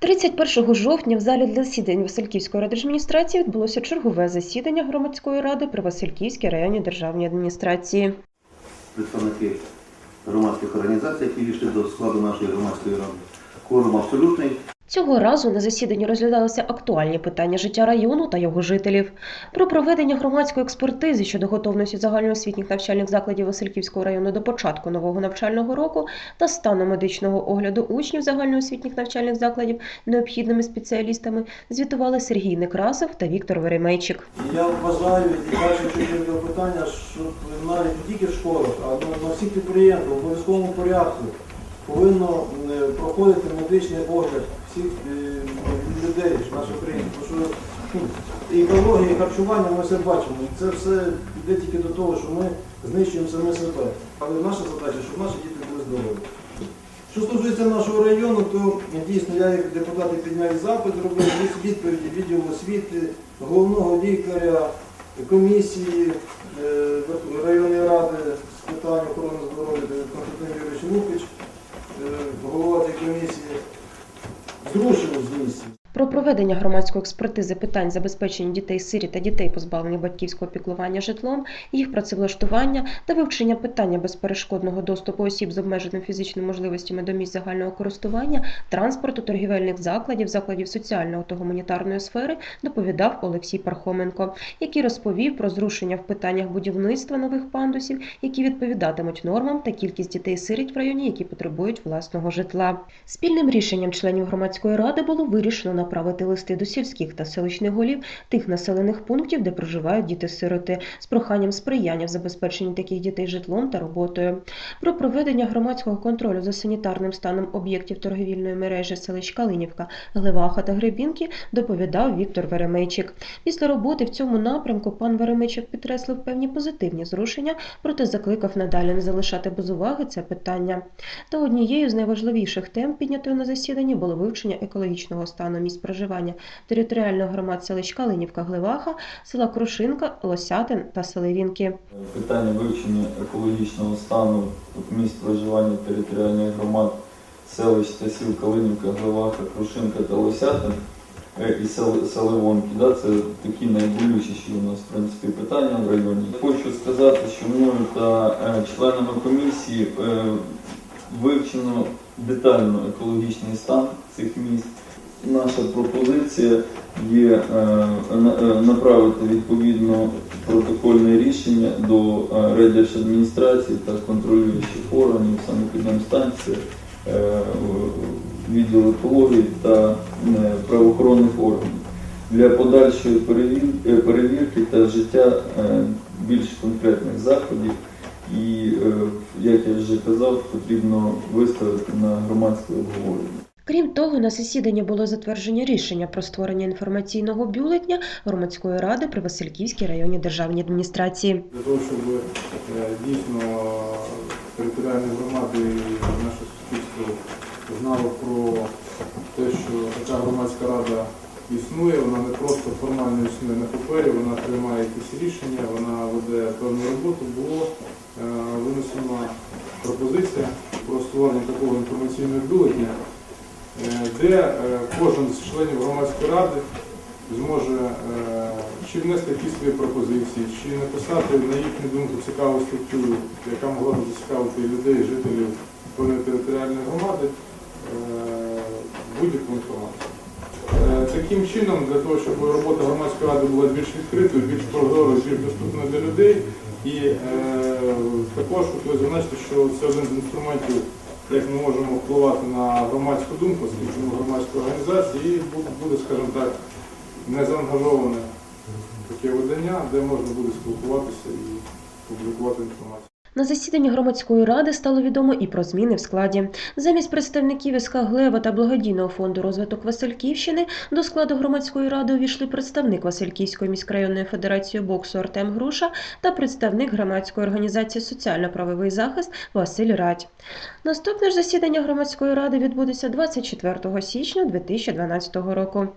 31 жовтня в залі для засідань Васильківської райдержадміністрації відбулося чергове засідання громадської ради при Васильківській районній державній адміністрації. представники громадських організацій, які війшли до складу нашої громадської ради. Кворум абсолютний. Цього разу на засіданні розглядалися актуальні питання життя району та його жителів. Про проведення громадської експертизи щодо готовності загальноосвітніх навчальних закладів Васильківського району до початку нового навчального року та стану медичного огляду учнів загальноосвітніх навчальних закладів необхідними спеціалістами звітували Сергій Некрасов та Віктор Веремейчик. Я вважаю, і перше чотири питання, що навіть не тільки в школах, а на всіх підприємствах в обов'язковому порядку повинно е, проходити медичний огляд всіх е, людей в нашій країні. Тому що ну, і екологія, і харчування ми все бачимо. Це все йде тільки до того, що ми знищуємо саме себе. Але наша задача, щоб наші діти були здорові. Що стосується нашого району, то дійсно я як депутат підняв запит, зробив дві відповіді відділу освіти, головного лікаря, комісії е, районної ради з питань охорони здоров'я Константин Юрійович Лукич, е, голова цієї комісії, зрушив з місця. Про проведення громадської експертизи питань забезпечення дітей сирі та дітей, позбавлених батьківського піклування житлом, їх працевлаштування та вивчення питання безперешкодного доступу осіб з обмеженими фізичними можливостями до місць загального користування, транспорту, торгівельних закладів, закладів соціального та гуманітарної сфери доповідав Олексій Пархоменко, який розповів про зрушення в питаннях будівництва нових пандусів, які відповідатимуть нормам та кількість дітей сиріт в районі, які потребують власного житла. Спільним рішенням членів громадської ради було вирішено направити листи до сільських та селищних голів тих населених пунктів, де проживають діти-сироти, з проханням сприяння в забезпеченні таких дітей житлом та роботою. Про проведення громадського контролю за санітарним станом об'єктів торгівельної мережі селищ Калинівка, Глеваха та Гребінки доповідав Віктор Веремейчик. Після роботи в цьому напрямку пан Веремейчик підкреслив певні позитивні зрушення, проте закликав надалі не залишати без уваги це питання. Та однією з найважливіших тем, піднятою на засіданні, було вивчення екологічного стану місць проживання територіальних громад селищ Калинівка, Глеваха, села Крушинка, Лосятин та Селивінки. Питання вивчення екологічного стану місць проживання територіальних громад селищ та сіл Калинівка, Глеваха, Крушинка та Лосятин е, і сел- Селивонки. Да, це такі найболючіші у нас в принципі, питання в районі. Хочу сказати, що мною та е, членами комісії е, вивчено детально екологічний стан цих місць. Наша пропозиція є е, е, направити відповідно протокольне рішення до е, райдержадміністрації та контролюючих органів, санепідемстанції, е, відділ екології та правоохоронних органів для подальшої перевірки та вжиття е, більш конкретних заходів. І, як я вже казав, потрібно виставити на громадське обговорення. Крім того, на засіданні було затвердження рішення про створення інформаційного бюлетня громадської ради при Васильківській районній державній адміністрації. Для того, щоб е, дійсно територіальні громади і наше суспільство знало про те, що така громадська рада існує, вона не просто формально існує на папері, вона приймає якісь рішення, вона веде певну роботу, було е, винесена пропозиція про створення такого інформаційного бюлетня, де е, кожен з членів громадської ради зможе е, чи внести якісь свої пропозиції, чи написати, на їхню думку, цікаву статтю, яка могла б зацікавити людей, жителів певної територіальної громади, е, будь-яку інформацію. Е, Таким чином, для того, щоб робота громадської ради була більш відкритою, більш прозорою, більш доступною для людей, і е, також хотілося зазначити, що це один з інструментів, як ми можемо впливати на громадську думку, оскільки громадську організацію і буде, скажімо так, не заангажоване таке видання, де можна буде спілкуватися і публікувати інформацію. На засіданні громадської ради стало відомо і про зміни в складі. Замість представників СК Глева та благодійного фонду розвиток Васильківщини до складу громадської ради увійшли представник Васильківської міськрайонної федерації боксу Артем Груша та представник громадської організації Соціально-правовий захист Василь Радь. Наступне ж засідання громадської ради відбудеться 24 січня 2012 року.